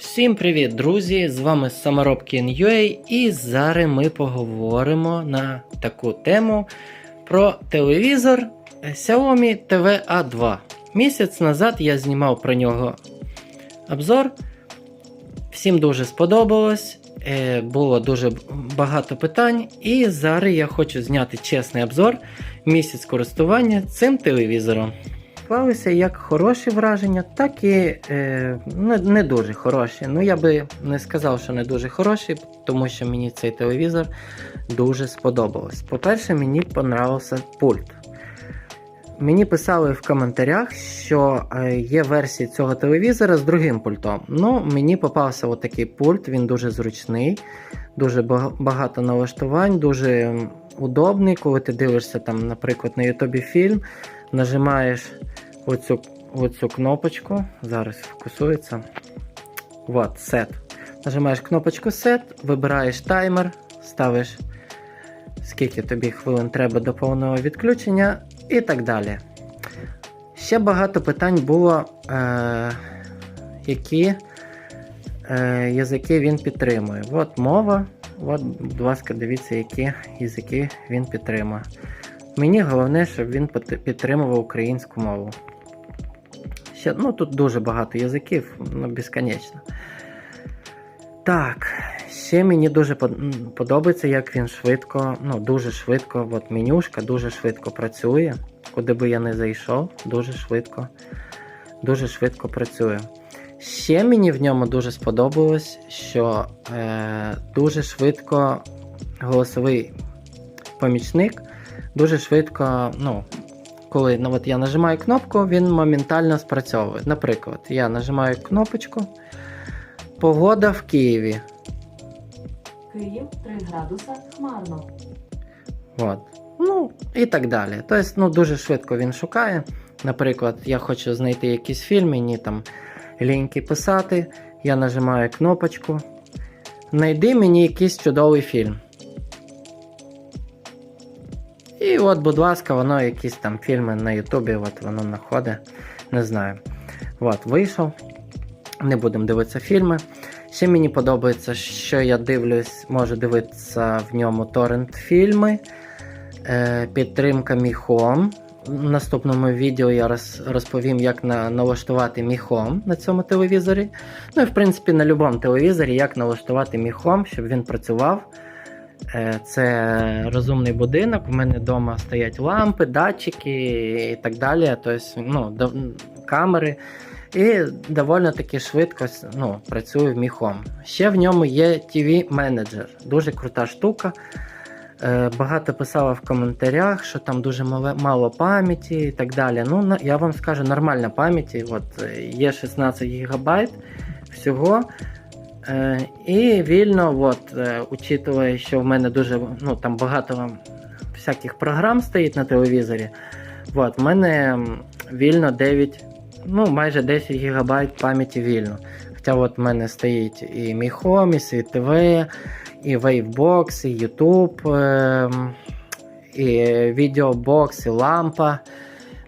Всім привіт, друзі! З вами Саморобкін.ua і зараз ми поговоримо на таку тему про телевізор Xiaomi TV A2. Місяць назад я знімав про нього обзор. Всім дуже сподобалось. е, Було дуже багато питань, і зараз я хочу зняти чесний обзор місяць користування цим телевізором. Склалися як хороші враження, так і е, не, не дуже хороші. Ну я би не сказав, що не дуже хороші, тому що мені цей телевізор дуже сподобалось. По-перше, мені понравився пульт. Мені писали в коментарях, що е, є версії цього телевізора з другим пультом. Ну, мені попався отакий пульт, він дуже зручний, дуже багато налаштувань, дуже удобний, коли ти дивишся, там, наприклад, на Ютубі фільм, нажимаєш оцю, оцю кнопочку. Зараз фокусується. Вот, set. Нажимаєш кнопочку Set, вибираєш таймер, ставиш скільки тобі хвилин треба до повного відключення і так далі. Ще багато питань було, е, які е, язики він підтримує. От мова, от, будь ласка, дивіться, які язики він підтримує. Мені головне, щоб він підтримував українську мову. Ще, ну, тут дуже багато язиків, ну, безконечно. Так, ще мені дуже подобається, як він швидко, ну, дуже швидко, от менюшка дуже швидко працює. Куди би я не зайшов, дуже швидко, дуже швидко працює. Ще мені в ньому дуже сподобалось, що е, дуже швидко голосовий помічник, дуже швидко, ну, коли ну, от я нажимаю кнопку, він моментально спрацьовує. Наприклад, я нажимаю кнопочку. Погода в Києві. Київ 3 градуса хмарно. От. Ну, і так далі. Тобто, ну, дуже швидко він шукає. Наприклад, я хочу знайти якийсь фільм, мені там ліньки писати. Я нажимаю кнопочку. Найди мені якийсь чудовий фільм. І от, будь ласка, воно якісь там фільми на Ютубі, от воно знаходить. Не знаю. От, вийшов. Не будемо дивитися фільми. Ще мені подобається, що я дивлюсь, можу дивитися в ньому торрент фільми. Е, підтримка Home. В наступному відео я роз, розповім, як на, налаштувати Home на цьому телевізорі. Ну і в принципі на будь-якому телевізорі, як налаштувати Home, щоб він працював. Е, Це розумний будинок. У мене вдома стоять лампи, датчики і так далі. Тобто, ну, камери. І доволі таки швидко ну, працює в Home. Ще в ньому є TV менеджер Дуже крута штука. Е, Багато писало в коментарях, що там дуже мало пам'яті і так далі. Ну, я вам скажу, нормальна пам'яті. От, е, є 16 ГБ всього. Е, і вільно, от, е, учитывая, що в мене дуже ну, там багато всяких програм стоїть на телевізорі. От, в мене вільно 9, ну майже 10 ГБ пам'яті вільно. Хоча от в мене стоїть і Mi Home, і Світ ТВ, і Wavebox, і YouTube, ем, і Videobox, і лампа.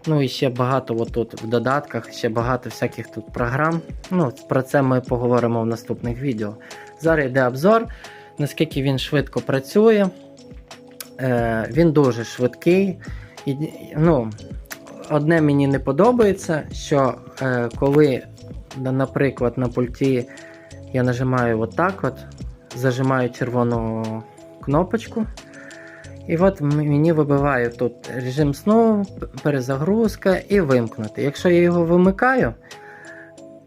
Ну і ще багато от тут в додатках, ще багато всяких тут програм. Ну, про це ми поговоримо в наступних відео. Зараз йде обзор, наскільки він швидко працює. Е, він дуже швидкий. І, ну, одне мені не подобається, що е, коли, наприклад, на пульті я нажимаю отак от, зажимаю червону кнопочку. І от мені вибиває тут режим сну, перезагрузка і вимкнути. Якщо я його вимикаю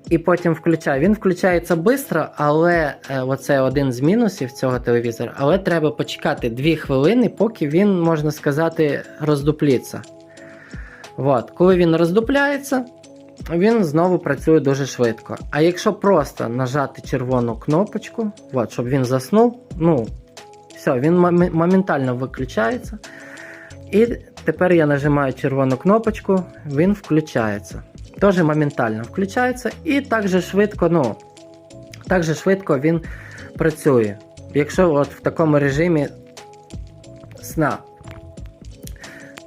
і потім включаю, він включається швидко, але е, оце один з мінусів цього телевізора. Але треба почекати 2 хвилини, поки він, можна сказати, роздупліться. От. Коли він роздупляється, він знову працює дуже швидко. А якщо просто нажати червону кнопочку, от, щоб він заснув, ну, все, він моментально виключається. І тепер я нажимаю червону кнопочку, він включається. Теж моментально включається і так же швидко, ну, так же швидко він працює. Якщо от в такому режимі сна.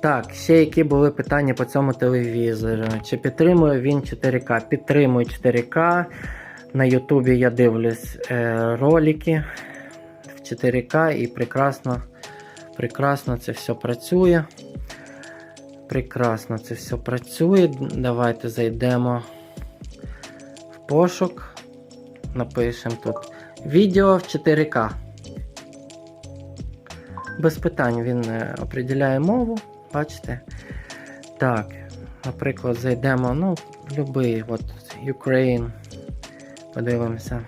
Так, ще які були питання по цьому телевізору. Чи підтримує він 4К? Підтримує 4К. На Ютубі я дивлюсь е, ролики 4К і прекрасно, прекрасно це все працює. Прекрасно це все працює. Давайте зайдемо в пошук. Напишемо тут відео в 4К. Без питань він е, определяє мову, бачите? Так, наприклад, зайдемо, ну, в любий, от Ukraine. Подивимося.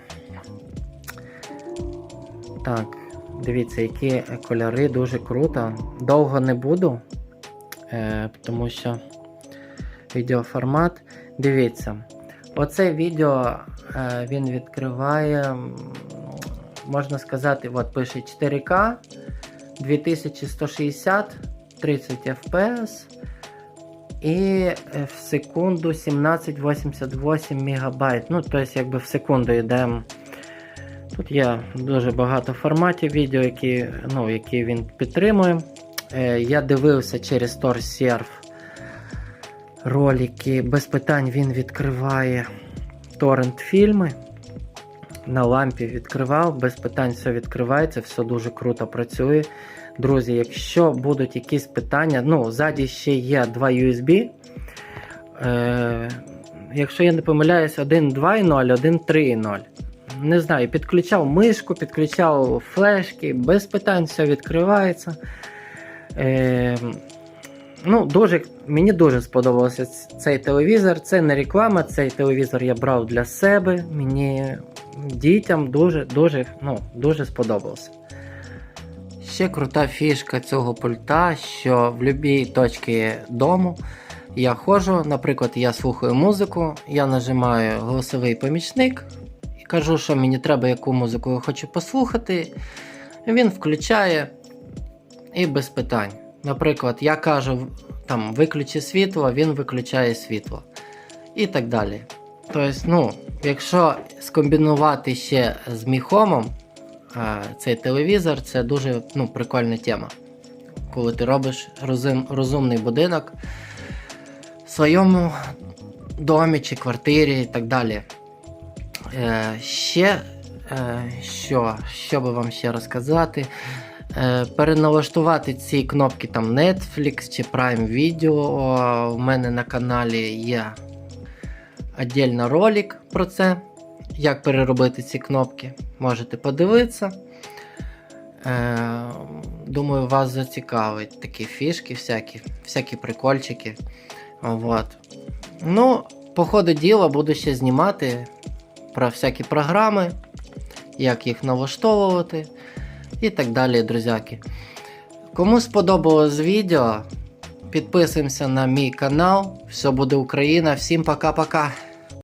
Так, дивіться, які кольори дуже круто. Довго не буду, е, тому що відеоформат. Дивіться, оце відео е, він відкриває, можна сказати, от пише 4К 2160 30 FPS і е, в секунду 1788 мегабайт. Ну, тобто, якби в секунду йдемо. Тут є дуже багато форматів відео, які, ну, які він підтримує. Е, я дивився через TorServe ролики. Без питань він відкриває торрент фільми. На лампі відкривав, без питань все відкривається, все дуже круто працює. Друзі, якщо будуть якісь питання, ну, ззаді ще є два USB. Е, якщо я не помиляюсь, 1.2.0, 1.3.0. Не знаю, підключав мишку, підключав флешки, без питань все відкривається. Е, ну, дуже, мені дуже сподобався цей телевізор. Це не реклама, цей телевізор я брав для себе. Мені дітям дуже, дуже, ну, дуже сподобався. Ще крута фішка цього пульта, що в будь-якій точці дому я ходжу, наприклад, я слухаю музику, я нажимаю голосовий помічник кажу, що мені треба, яку музику я хочу послухати. Він включає і без питань. Наприклад, я кажу там виключи світло, він виключає світло. І так далі. Тобто, ну, якщо скомбінувати ще з міхомом, цей телевізор це дуже ну, прикольна тема. Коли ти робиш розум, розумний будинок в своєму домі чи квартирі і так далі. Е, ще е, що, що би вам ще розказати? Е, переналаштувати ці кнопки там Netflix чи Prime Video. У мене на каналі є віддільно ролик про це. Як переробити ці кнопки, можете подивитися. Думаю, вас зацікавить такі фішки, всякі, всякі прикольчики. Вот. Ну, по ходу діла буду ще знімати про всякі програми, як їх налаштовувати і так далі, друзяки. Кому сподобалось відео, підписуємося на мій канал. Все буде Україна. Всім пока-пока.